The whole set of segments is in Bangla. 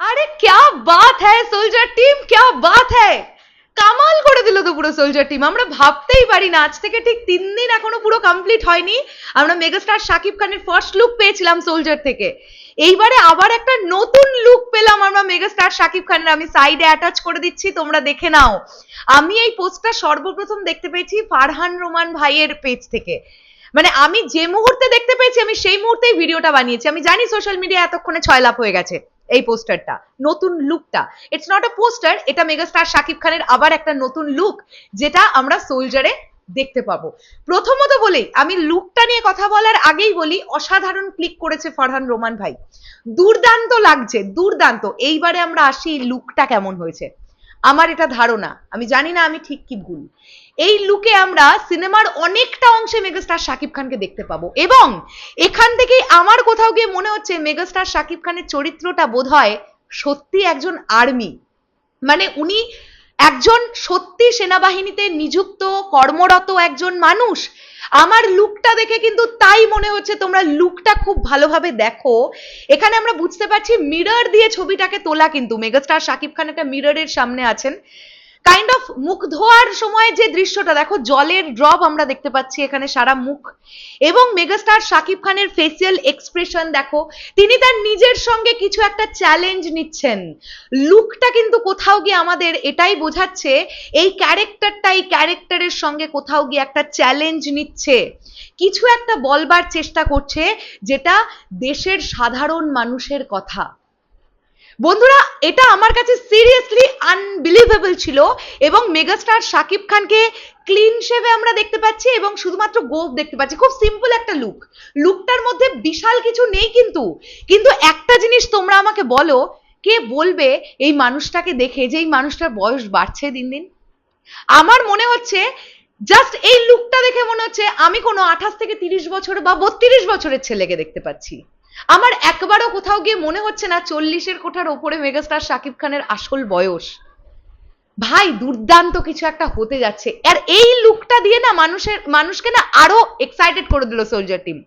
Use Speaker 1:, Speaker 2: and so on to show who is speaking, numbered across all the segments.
Speaker 1: আরে ক্যা বাত হ্যায় সোলজার টিম, ক্যা বাত হ্যায়? কামাল করে দিল তো পুরো সোলজার টিম। আমরা ভাবতেই পারি না, আজ থেকে ঠিক তিন দিন এখনও পুরো কমপ্লিট হয়নি। আমরা মেগাস্টার শাকিব খানের ফার্স্ট লুক পেয়েছিলাম সোলজার থেকে। এইবারে আবার একটা নতুন লুক পেলাম আমরা মেগাস্টার শাকিব খানের। আমি সাইডে অ্যাটাচ করে দিচ্ছি, তোমরা দেখে নাও। আমি এই পোস্টটা সর্বপ্রথম দেখতে পেয়েছি ফারহান রোমান ভাইয়ের পেজ থেকে। মানে আমি যে মুহূর্তে দেখতে পেয়েছি, আমি সেই মুহূর্তেই ভিডিওটা বানিয়েছি। আমি জানি সোশ্যাল মিডিয়া এতক্ষণে ছয় লাভ হয়ে গেছে। এই পোস্টারটা নতুন লুকটা ইটস নট আ পোস্টার এটা মেগাস্টার শাকিব খানের আবার একটা নতুন লুক যেটা আমরা সোলজারে দেখতে পাবো। প্রথমত বলি, আমি লুকটা নিয়ে কথা বলার আগেই বলি, অসাধারণ ক্লিক করেছে ফরহান রোমান ভাই। দুর্দান্ত লাগছে, দুর্দান্ত। এইবারে আমরা আসি লুকটা কেমন হয়েছে। আমার এটা ধারণা, আমি জানি না আমি ঠিক কি ভুল। এই লুকে আমরা সিনেমার অনেকটা অংশে মেগাস্টার শাকিব খানকে দেখতে পাবো এবং এখান থেকেই আমার কোথাও গিয়ে মনে হচ্ছে মেগাস্টার শাকিব খানের চরিত্রটা বোধহয় সত্যি একজন আর্মি মানে উনি একজন সত্যি সেনাবাহিনীতে নিযুক্ত, কর্মরত একজন মানুষ। আমার লুকটা দেখে কিন্তু তাই মনে হচ্ছে তোমরা লুকটা খুব ভালোভাবে দেখো। এখানে আমরা বুঝতে পারছি মিরর দিয়ে ছবিটাকে তোলা কিন্তু। মেগাস্টার শাকিব খান একটা মিররের সামনে আছেন। কাইন্ড অফ মুখ ধোয়ার সময় যে দৃশ্যটা, দেখো জলের ড্রপ আমরা দেখতে পাচ্ছি এখানে সারা মুখ। এবং মেগাস্টার শাকিব খানের ফেসিয়াল এক্সপ্রেশন দেখো, তিনি তার নিজের সঙ্গে কিছু একটা চ্যালেঞ্জ নিচ্ছেন। লুকটা কিন্তু কোথাও গিয়ে আমাদের এটাই বোঝাচ্ছে, এই ক্যারেক্টারটা এই ক্যারেক্টারের সঙ্গে কোথাও গিয়ে একটা চ্যালেঞ্জ নিচ্ছে। কিছু একটা বলবার চেষ্টা করছে, যেটা দেশের সাধারণ মানুষের কথা। বন্ধুরা, এটা আমার কাছে সিরিয়াসলি আনবিলিভেবল ছিল এবং মেগাস্টার শাকিব খানকে ক্লিন শেভে আমরা দেখতে পাচ্ছি এবং শুধুমাত্র গোপ দেখতে পাচ্ছি। খুব সিম্পল একটা লুক লুকটার মধ্যে বিশাল কিছু নেই কিন্তু। কিন্তু একটা জিনিস তোমরা আমাকে বলো, কে বলবে এই মানুষটাকে দেখে যে এই মানুষটার বয়স বাড়ছে দিন দিন? আমার মনে হচ্ছে জাস্ট এই লুকটা দেখে মনে হচ্ছে আমি কোনো আঠাশ থেকে তিরিশ বছর বা বত্রিশ বছরের ছেলেকে দেখতে পাচ্ছি। আমার একবারও কোথাও গিয়ে মনে হচ্ছে না চল্লিশের কোঠার ওপরে মেগাস্টার শাকিব খানের আসল বয়স। ভাই, দুর্দান্ত কিছু একটা হতে যাচ্ছে। আর এই লুকটা দিয়ে না মানুষের মানুষকে না আরও এক্সাইটেড করে দিল সোলজার টিম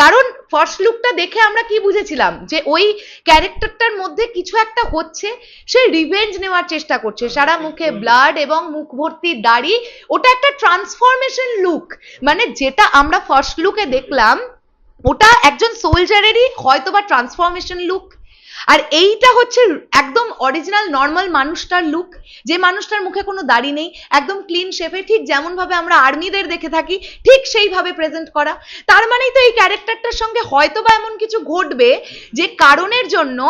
Speaker 1: কারণ ফার্স্ট লুকটা দেখে আমরা কি বুঝেছিলাম? যে ওই ক্যারেক্টারটার মধ্যে কিছু একটা হচ্ছে, সে রিভেঞ্জ নেওয়ার চেষ্টা করছে। সারা মুখে ব্লাড এবং মুখ ভর্তি দাড়ি, ওটা একটা ট্রান্সফরমেশন লুক মানে যেটা আমরা ফার্স্ট লুকে দেখলাম ওটা একজন সোলজারেরই হয়তো বা ট্রান্সফরমেশন লুক আর এইটা হচ্ছে একদম অরিজিনাল নর্মাল মানুষটার লুক যে মানুষটার মুখে কোনো দাড়ি নেই, একদম ক্লিন শেপে ঠিক যেমন ভাবে আমরা আর্মিদের দেখে থাকি, ঠিক সেইভাবে প্রেজেন্ট করা। তার মানেই তো এই ক্যারেক্টারটার সঙ্গে হয়তো বা এমন কিছু ঘটবে যে কারণের জন্য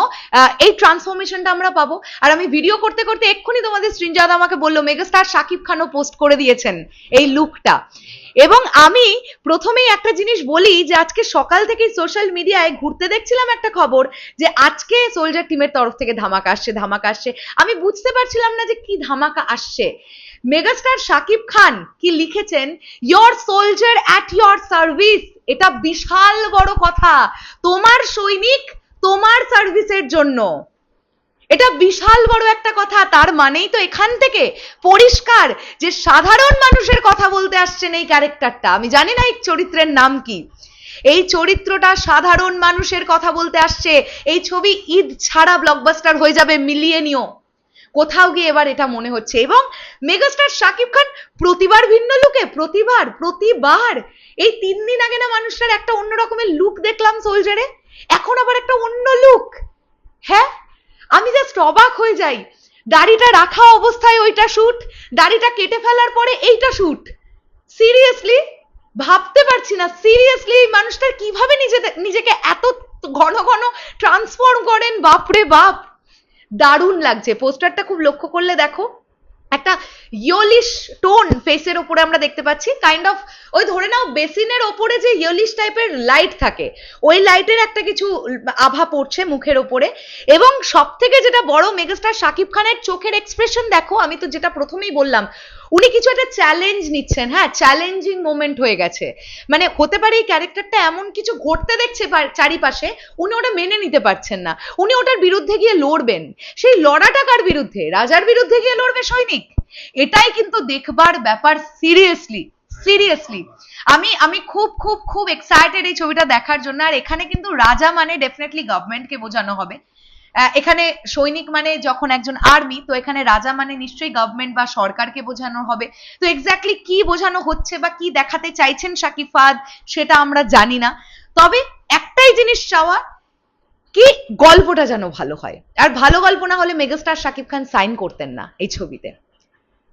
Speaker 1: এই ট্রান্সফরমেশনটা আমরা পাবো। আর আমি ভিডিও করতে করতে এক্ষুনি তোমাদের সৃঞ্জাদ আমাকে বলল, মেগাস্টার শাকিব খানও পোস্ট করে দিয়েছেন এই লুকটা এবং আমি প্রথমেই একটা জিনিস বলি যে আজকে সকাল থেকেই সোশ্যাল মিডিয়ায় ঘুরতে দেখছিলাম একটা খবর যে আজকে সোলজার টিমের তরফ থেকে ধামাকা আসছে ধামাকা আসছে। আমি বুঝতে পারছিলাম না যে কি ধামাকা আসছে। মেগাস্টার শাকিব খান কি লিখেছেন your soldier at your service এটা বিশাল বড় কথা। তোমার সৈনিক তোমার সার্ভিসের জন্য। এটা বিশাল বড় একটা কথা, তার মানেই তো এখান থেকে পরিষ্কার যে সাধারণ মানুষের কথা বলতে আসছেন এই ক্যারেক্টারটা। আমি জানি না এই চরিত্রের নাম কি। এই চরিত্রটা সাধারণ মানুষের কথা বলতে আসছে, এই ছবি ঈদ ছাড়া ব্লকবাস্টার হয়ে যাবে মিলিয়ে নিও কোথাও গিয়ে এবার এটা মনে হচ্ছে। এবং মেগাস্টার শাকিব খান প্রতিবার ভিন্ন লুকে, প্রতিবার প্রতিবার। এই তিন দিন আগে না মানুষটার একটা অন্য রকমের লুক দেখলাম সোলজারে এখন আবার একটা অন্য লুক হ্যাঁ আমি জাস্ট অবাক হয়ে যাই। দাড়িটা রাখা অবস্থায় ওইটা শুট দাড়িটা কেটে ফেলার পরে এইটা শুট সিরিয়াসলি ভাবতে পারছি না। সিরিয়াসলি এই মানুষটার কীভাবে নিজে নিজেকে এত ঘন ঘন ট্রান্সফর্ম করেন? বাপরে বাপ! দারুণ লাগছে। পোস্টারটা খুব লক্ষ্য করলে দেখো। একটা ইয়লিশ টোন ফেসের ওপরে আমরা দেখতে পাচ্ছি কাইন্ড অফ ওই ধরে নাও বেসিনের ওপরে যে ইয়লিশ টাইপের লাইট থাকে, ওই লাইটের একটা কিছু আভা পড়ছে মুখের ওপরে, এবং সব থেকে যেটা বড় মেগাস্টার শাকিব খানের চোখের এক্সপ্রেশন দেখো, আমি তো যেটা প্রথমেই বললাম উনি কিছু একটা চ্যালেঞ্জ নিচ্ছেন হ্যাঁ চ্যালেঞ্জিং মোমেন্ট হয়ে গেছে। মানে হতে পারে এই ক্যারেক্টারটা এমন কিছু ঘটতে দেখছে চারিপাশে, উনি ওটা মেনে নিতে পারছেন না। উনি ওটার বিরুদ্ধে গিয়ে লড়বেন। সেই লড়াটা কার বিরুদ্ধে? রাজার বিরুদ্ধে গিয়ে লড়বে সৈনিক? এটাই কিন্তু দেখবার ব্যাপার সিরিয়াসলি সিরিয়াসলি আমি আমি খুব খুব খুব এক্সাইটেড এই ছবিটা দেখার জন্য। আর এখানে কিন্তু রাজা মানে ডেফিনেটলি গভর্নমেন্টকে বোঝানো হবে। এখানে সৈনিক মানে যখন একজন আর্মি তো এখানে রাজা মানে নিশ্চয়ই গভর্নমেন্ট বা সরকারকে বোঝানো হবে। তো এক্স্যাক্টলি কি বোঝানো হচ্ছে বা কি দেখাতে চাইছেন শাকিব ফাদ সেটা আমরা জানি না। তবে একটাই জিনিস চাওয়া, কি গল্পটা যেন ভালো হয়। আর ভালো গল্প না হলে মেগাস্টার শাকিব খান সাইন করতেন না এই ছবিতে।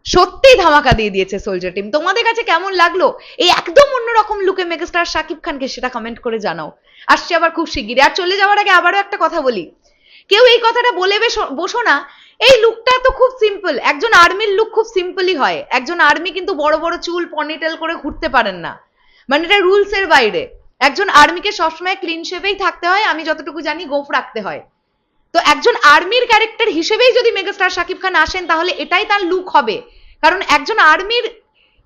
Speaker 1: সত্যিই ধামাকা দিয়ে দিয়েছে সোলজার টিম তোমাদের কাছে কেমন লাগল? এই একদম অন্যরকম লুকে মেগাস্টার শাকিব খানকে সেটা কমেন্ট করে জানাও। আসছে আবার খুব শিগগিরই। আর চলে যাওয়ার আগে আবারও একটা কথা বলি। কেউ এই কথাটা বলে বসো না। এই লুকটা তো খুব সিম্পল একজন আর্মির লুক খুব সিম্পলই হয়। একজন আর্মি কিন্তু বড় বড় চুল পনিটেল করে ঘুরতে পারেন না। মানে এটা রুলস এর বাইরে। একজন আর্মিকে সবসময় ক্লিন শেভেই থাকতে হয়। আমি যতটুকু জানি, গোফ রাখতে হয়। তো একজন আর্মির ক্যারেক্টার হিসেবেই যদি মেগাস্টার শাকিব খান আসেন, তাহলে এটাই তার লুক হবে। কারণ একজন আর্মির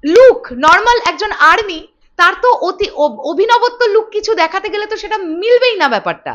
Speaker 1: লুক নর্মাল একজন আর্মি তার তো অতি অভিনবত্ব লুক কিছু দেখাতে গেলে তো সেটা মিলবেই না ব্যাপারটা।